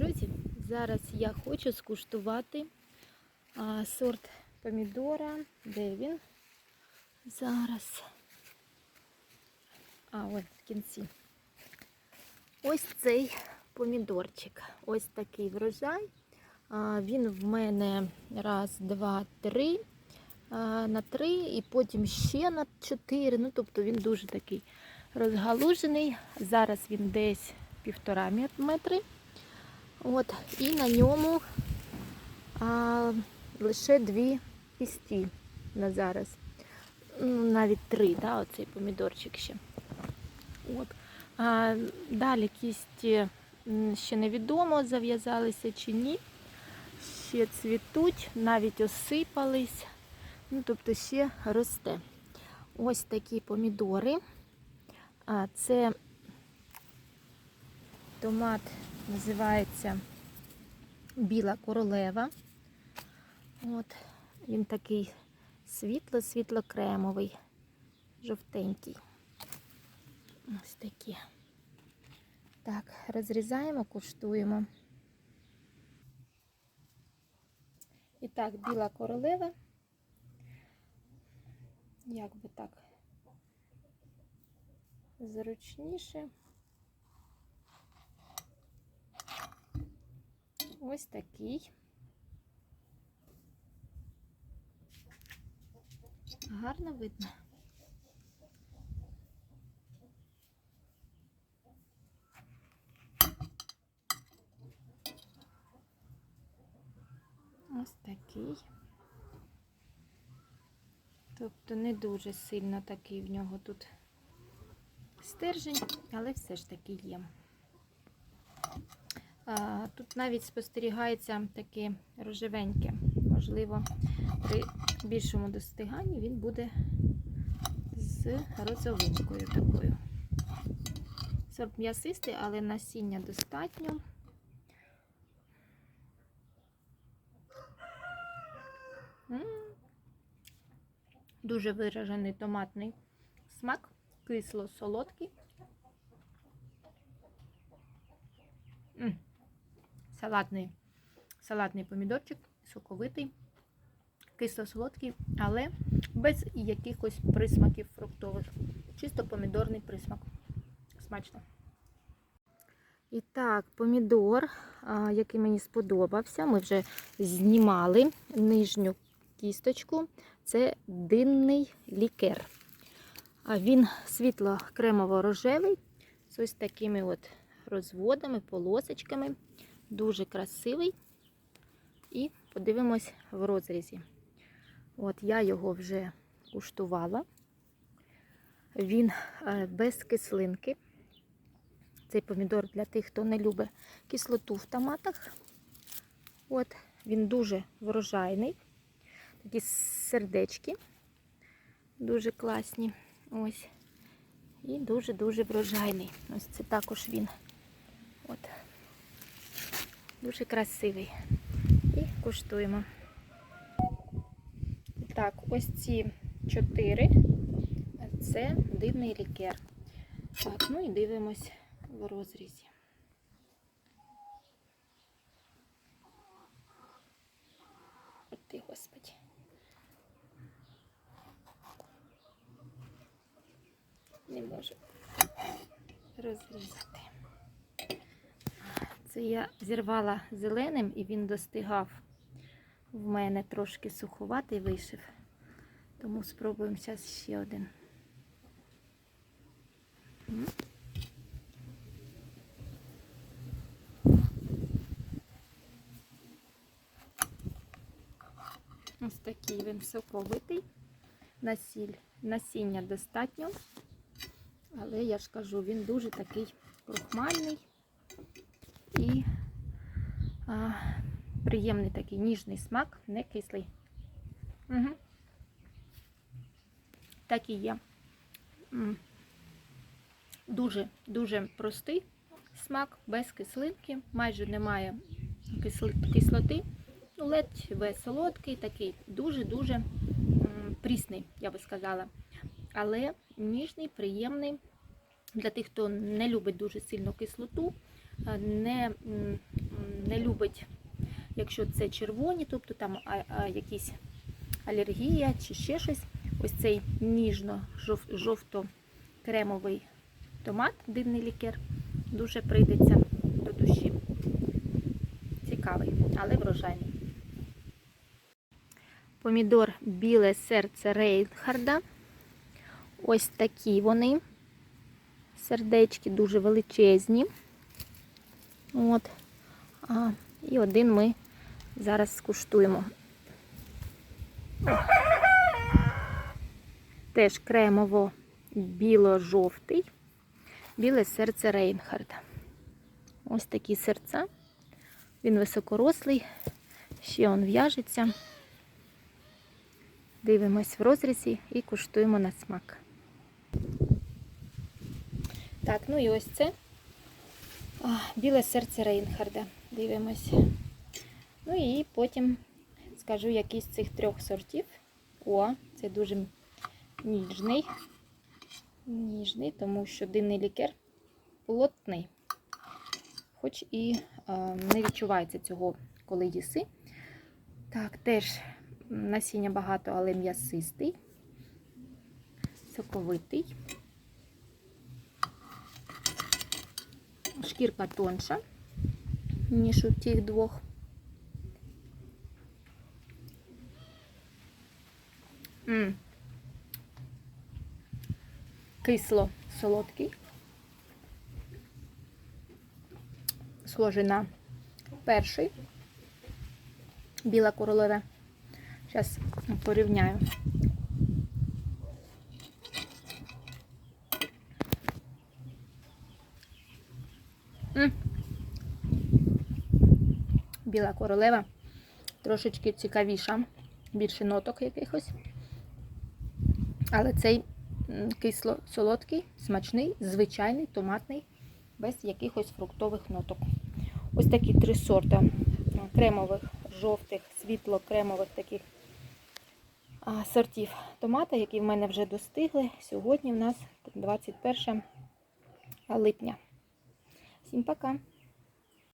Друзі, зараз я хочу скуштувати а, сорт помідора. Де він? Зараз. А, ось в кінці. Ось цей помідорчик. Ось такий врожай. А, він в мене раз, два, три. На три і потім ще на чотири. Ну, тобто він дуже такий розгалужений. Зараз він десь півтора метри. От, і на ньому а, лише дві кісті на зараз. Ну, навіть три, да, оцей помідорчик ще. От. А, далі кісті ще невідомо, зав'язалися чи ні. Ще цвітуть, навіть осипались. Ну, тобто ще росте. Ось такі помідори. А, це томат називається Біла королева. От, він такий світло-світло-кремовий, жовтенький. Ось такі. Так, розрізаємо, куштуємо. І так, біла королева. Як би так зручніше. Ось такий. Гарно видно. Ось такий. Тобто не дуже сильно такий в нього тут стержень, але все ж таки є. Тут навіть спостерігається таке рожевеньке. Можливо, при більшому достиганні він буде з розовинкою такою. Сорт м'ясистий, але насіння достатньо. Дуже виражений томатний смак, кисло-солодкий. М. Салатний, салатний помідорчик, соковитий, кисло-солодкий, але без якихось присмаків фруктових. Чисто помідорний присмак. Смачно. І так, помідор, який мені сподобався, ми вже знімали нижню кісточку. Це динний лікер. Він світло-кремово-рожевий, з ось такими от розводами, полосочками. Дуже красивий. І подивимось в розрізі. От я його вже куштувала. Він е, без кислинки. Цей помідор для тих, хто не любить кислоту в томатах. От, він дуже врожайний. Такі сердечки. Дуже класні. Ось. І дуже-дуже врожайний. Ось це також він. От. Дуже красивий. І куштуємо. Так, ось ці чотири. Це дивний лікер. Так, ну і дивимось в розрізі. От ти, Господи. Не можу розрізати. Це я зірвала зеленим і він достигав. В мене трошки суховатий вийшов. Тому спробуємо зараз ще один. Ось такий він соковитий. Насіль, насіння достатньо. Але я ж кажу, він дуже такий крухмальний і а, приємний такий ніжний смак, не кислий. Угу. Так і є. Дуже-дуже простий смак, без кислинки, майже немає кислоти. Ну, ледь солодкий, такий дуже-дуже прісний, я би сказала. Але ніжний, приємний. Для тих, хто не любить дуже сильно кислоту, не, м, м, не любить, якщо це червоні, тобто там якісь алергія чи ще щось. Ось цей ніжно-жовто-кремовий томат, дивний лікер, дуже прийдеться до душі. Цікавий, але врожайний. Помідор біле серце Рейнхарда. Ось такі вони. Сердечки дуже величезні. От. А, і один ми зараз скуштуємо. Теж кремово-біло-жовтий. Біле серце Рейнхарда. Ось такі серця. Він високорослий, ще он в'яжеться. Дивимось в розрізі і куштуємо на смак. Так, ну і ось це біле серце Рейнхарда. Дивимось. Ну і потім скажу який з цих трьох сортів. О, це дуже ніжний. Ніжний, тому що дивний лікер плотний. Хоч і а, не відчувається цього, коли їси. Так, теж насіння багато, але м'ясистий, соковитий. Шкірка тонша, ніж у тих двох. М. Кисло солодкий. Схожий на перший. Біла королева. Зараз порівняю. М. Біла королева трошечки цікавіша, більше ноток якихось. Але цей кисло солодкий, смачний, звичайний, томатний, без якихось фруктових ноток. Ось такі три сорти кремових, жовтих, світло-кремових таких сортів томата, які в мене вже достигли. Сьогодні в нас 21 липня. Всім пока!